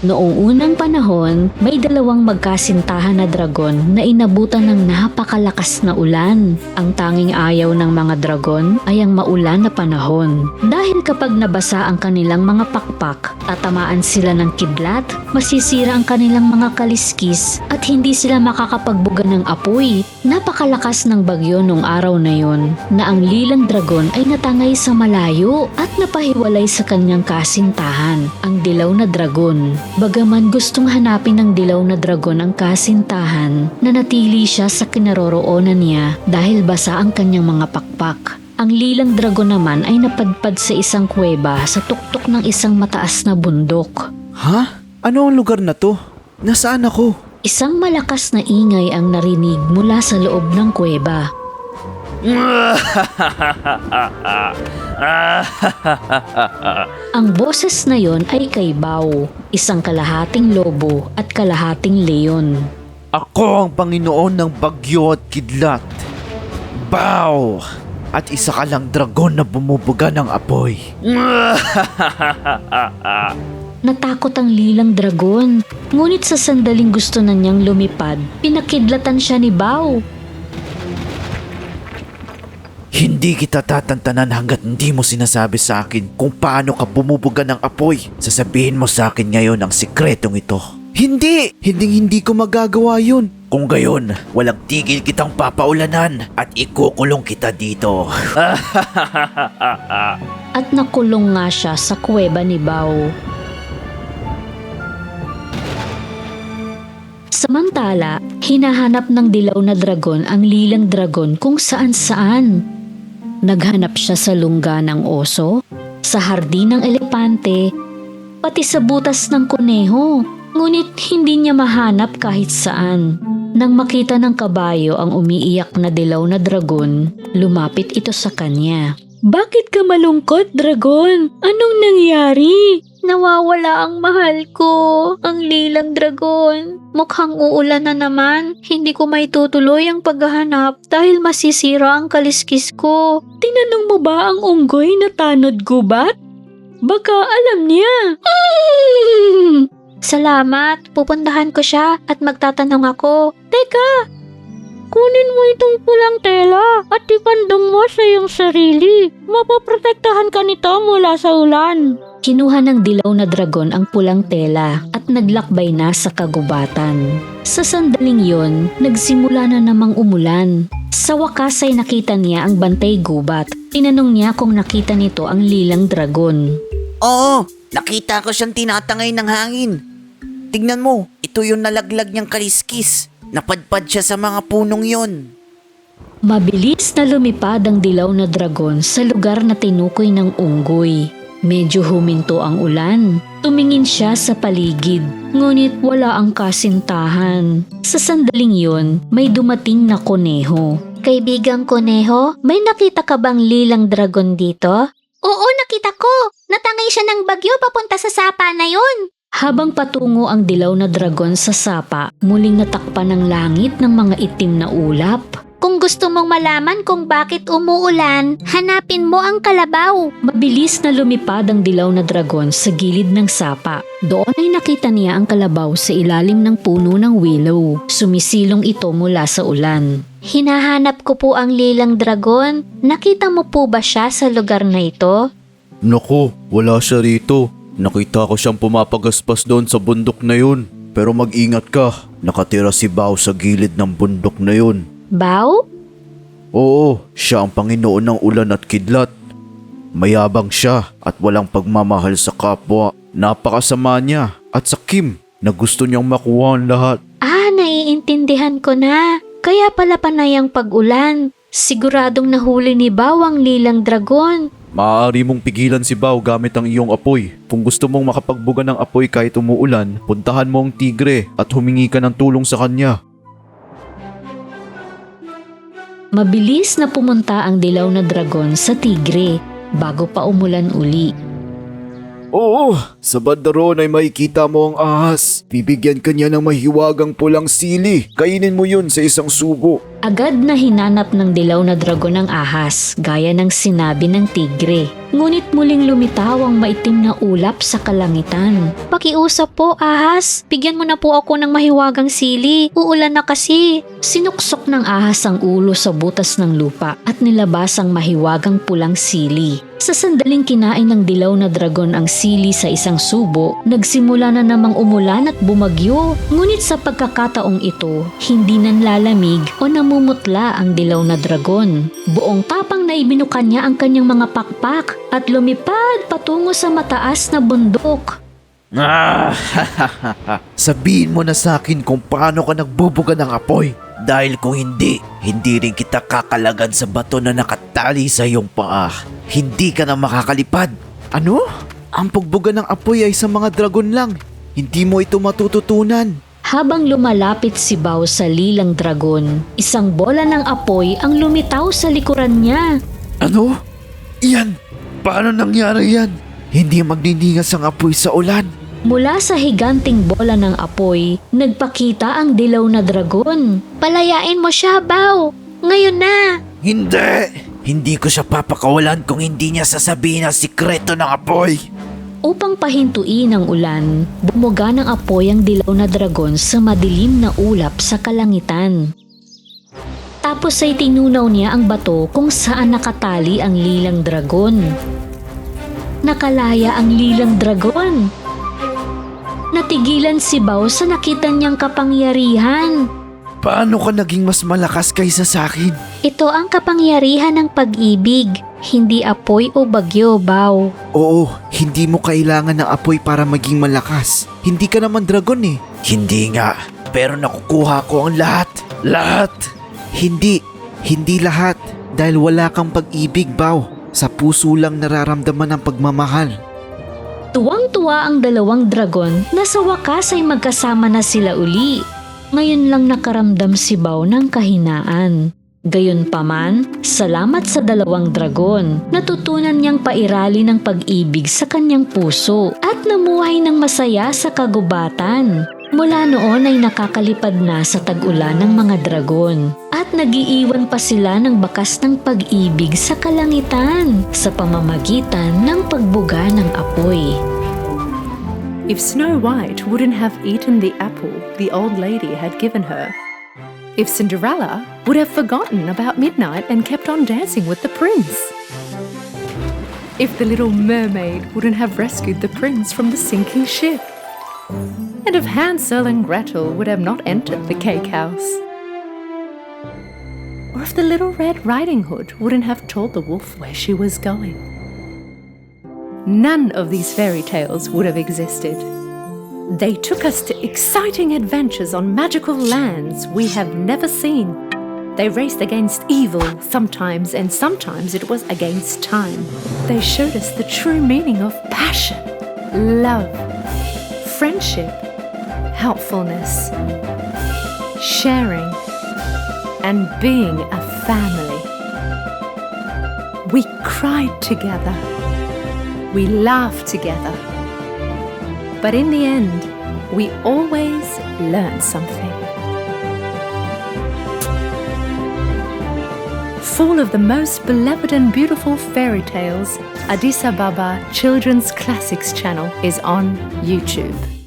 Noong unang panahon, may dalawang magkasintahan na dragon na inabutan ng napakalakas na ulan. Ang tanging ayaw ng mga dragon ay ang maulan na panahon. Dahil kapag nabasa ang kanilang mga pakpak, tatamaan sila ng kidlat, masisira ang kanilang mga kaliskis at hindi sila makakapagbuga ng apoy. Napakalakas ng bagyo nung araw na yon na ang lilang dragon ay natangay sa malayo at napahiwalay sa kanyang kasintahan, ang dilaw na dragon. Bagaman gustong hanapin ng dilaw na dragon ang kasintahan, nanatili siya sa kinaroroonan niya dahil basa ang kanyang mga pakpak. Ang lilang dragon naman ay napadpad sa isang kuweba sa tuktok ng isang mataas na bundok. Ha? Ano ang lugar na to? Nasaan ako? Isang malakas na ingay ang narinig mula sa loob ng kuweba. Ang boses na yon ay kay Bao, isang kalahating lobo at kalahating leon. Ako ang Panginoon ng bagyo at kidlat. Bow! At isa ka lang dragon na bumubuga ng apoy. Natakot ang lilang dragon, ngunit sa sandaling gusto na niyang lumipad, pinakidlatan siya ni Bao. Hindi kita tatantanan hanggat hindi mo sinasabi sa akin kung paano ka bumubuga ng apoy. Sasabihin mo sa akin ngayon ang sikretong ito. Hindi! Hindi hindi ko magagawa yun. Kung gayon, walang tigil kitang papaulanan at ikukulong kita dito. At nakulong nga siya sa kuweba ni Bao. Samantala, hinahanap ng dilaw na dragon ang lilang dragon kung saan saan. Naghanap siya sa lungga ng oso, sa hardin ng elepante, pati sa butas ng kuneho. Ngunit hindi niya mahanap kahit saan. Nang makita ng kabayo ang umiiyak na dilaw na dragon, lumapit ito sa kanya. Bakit ka malungkot, dragon? Anong nangyari? Nawawala ang mahal ko, ang lilang dragon. Mukhang uulan na naman. Hindi ko may tutuloy ang paghahanap dahil masisira ang kaliskis ko. Tinanong mo ba ang unggoy na tanod gubat? Baka alam niya. Salamat. Pupuntahan ko siya at magtatanong ako. Teka, kunin mo itong pulang tela at ipandong mo sa iyong sarili. Mapoprotektahan ka nito mula sa ulan. Kinuha ng dilaw na dragon ang pulang tela at naglakbay na sa kagubatan. Sa sandaling yon, nagsimula na namang umulan. Sa wakas ay nakita niya ang bantay gubat. Tinanong niya kung nakita nito ang lilang dragon. Oo, nakita ko siyang tinatangay ng hangin. Tignan mo, ito yung nalaglag niyang kaliskis. Napadpad siya sa mga punong yon. Mabilis na lumipad ang dilaw na dragon sa lugar na tinukoy ng unggoy. Medyo huminto ang ulan. Tumingin siya sa paligid, ngunit wala ang kasintahan. Sa sandaling yon, may dumating na kuneho. Kaibigang kuneho, may nakita ka bang lilang dragon dito? Oo, nakita ko. Natangay siya ng bagyo papunta sa sapa na yon. Habang patungo ang dilaw na dragon sa sapa, muling natakpan ng langit ng mga itim na ulap. Kung gusto mong malaman kung bakit umuulan, hanapin mo ang kalabaw. Mabilis na lumipad ang dilaw na dragon sa gilid ng sapa. Doon ay nakita niya ang kalabaw sa ilalim ng puno ng willow. Sumisilong ito mula sa ulan. Hinahanap ko po ang lilang dragon. Nakita mo po ba siya sa lugar na ito? Naku, wala siya rito. Nakita ko siyang pumapagaspas doon sa bundok na yun. Pero mag-ingat ka, nakatira si Bao sa gilid ng bundok na yun. Bao? Oo, siya ang Panginoon ng ulan at kidlat. Mayabang siya at walang pagmamahal sa kapwa. Napakasama niya at sa Kim na gusto niyang makuha ang lahat. Ah, naiintindihan ko na. Kaya pala panay ang pag-ulan. Siguradong nahuli ni Bao ang lilang dragon. Maaari mong pigilan si Bao gamit ang iyong apoy. Kung gusto mong makapagbuga ng apoy kahit umuulan, puntahan mo ang tigre at humingi ka ng tulong sa kanya. Mabilis na pumunta ang dilaw na dragon sa tigre bago pa umulan uli. Oo, sa banda roon ay makikita mo ang ahas. Bibigyan ka niya ng mahiwagang pulang sili. Kainin mo yun sa isang subo. Agad na hinanap ng dilaw na dragon ang ahas, gaya ng sinabi ng tigre. Ngunit muling lumitaw ang maitim na ulap sa kalangitan. Pakiusap po, ahas. Bigyan mo na po ako ng mahiwagang sili. Uulan na kasi. Sinuksok ng ahas ang ulo sa butas ng lupa at nilabas ang mahiwagang pulang sili. Sa sandaling kinain ng dilaw na dragon ang sili sa isang subo, nagsimula na namang umulan at bumagyo. Ngunit sa pagkakataong ito, hindi nanlalamig o namumutla ang dilaw na dragon. Buong tapang na ibinuka niya ang kanyang mga pakpak at lumipad patungo sa mataas na bundok. Ah, Sabihin mo na sa akin kung paano ka nagbubuga ng apoy. Dahil kung hindi, hindi rin kita kakalagan sa bato na nakatali sa iyong paa. Hindi ka na makakalipad. Ano? Ang pagbuga ng apoy ay sa mga dragon lang. Hindi mo ito matututunan. Habang lumalapit si Bao sa lilang dragon, isang bola ng apoy ang lumitaw sa likuran niya. Ano? Yan! Paano nangyari yan? Hindi magniningas ang apoy sa ulan. Mula sa higanting bola ng apoy, nagpakita ang dilaw na dragon. Palayain mo siya, Bao. Ngayon na. Hindi! Hindi ko siya papakawalan kung hindi niya sasabihin ang sikreto ng apoy. Upang pahintuin ang ulan, bumuga ng apoy ang dilaw na dragon sa madilim na ulap sa kalangitan. Tapos ay tinunaw niya ang bato kung saan nakatali ang lilang dragon. Nakalaya ang lilang dragon. Natigilan si Bao sa nakita niyang kapangyarihan. Paano ka naging mas malakas kaysa sa akin? Ito ang kapangyarihan ng pag-ibig. Hindi apoy o bagyo, Bao. Oo, hindi mo kailangan ng apoy para maging malakas. Hindi ka naman dragon eh. Hindi nga, pero nakukuha ko ang lahat. Lahat! Hindi, hindi lahat. Dahil wala kang pag-ibig, Bao. Sa puso lang nararamdaman ang pagmamahal. Tuwang-tuwa ang dalawang dragon na sa wakas ay magkasama na sila uli. Ngayon lang nakaramdam si Bao ng kahinaan. Gayunpaman, salamat sa dalawang dragon. Natutunan niyang pairali ng pag-ibig sa kanyang puso at namuhay ng masaya sa kagubatan. Mula noon ay nakakalipad na sa tag-ulan ng mga dragon at nagiiwan pa sila ng bakas ng pag-ibig sa kalangitan sa pamamagitan ng pagbuga ng apoy. If Snow White wouldn't have eaten the apple the old lady had given her, if Cinderella would have forgotten about midnight and kept on dancing with the prince, if the little mermaid wouldn't have rescued the prince from the sinking ship, and if Hansel and Gretel would have not entered the cake house, or if the little Red Riding Hood wouldn't have told the wolf where she was going. None of these fairy tales would have existed. They took us to exciting adventures on magical lands we have never seen. They raced against evil sometimes, and sometimes it was against time. They showed us the true meaning of passion, love, friendship, helpfulness, sharing, and being a family. We cried together. We laughed together. But in the end, we always learn something. Full of the most beloved and beautiful fairy tales, Addis Ababa Children's Classics channel is on YouTube.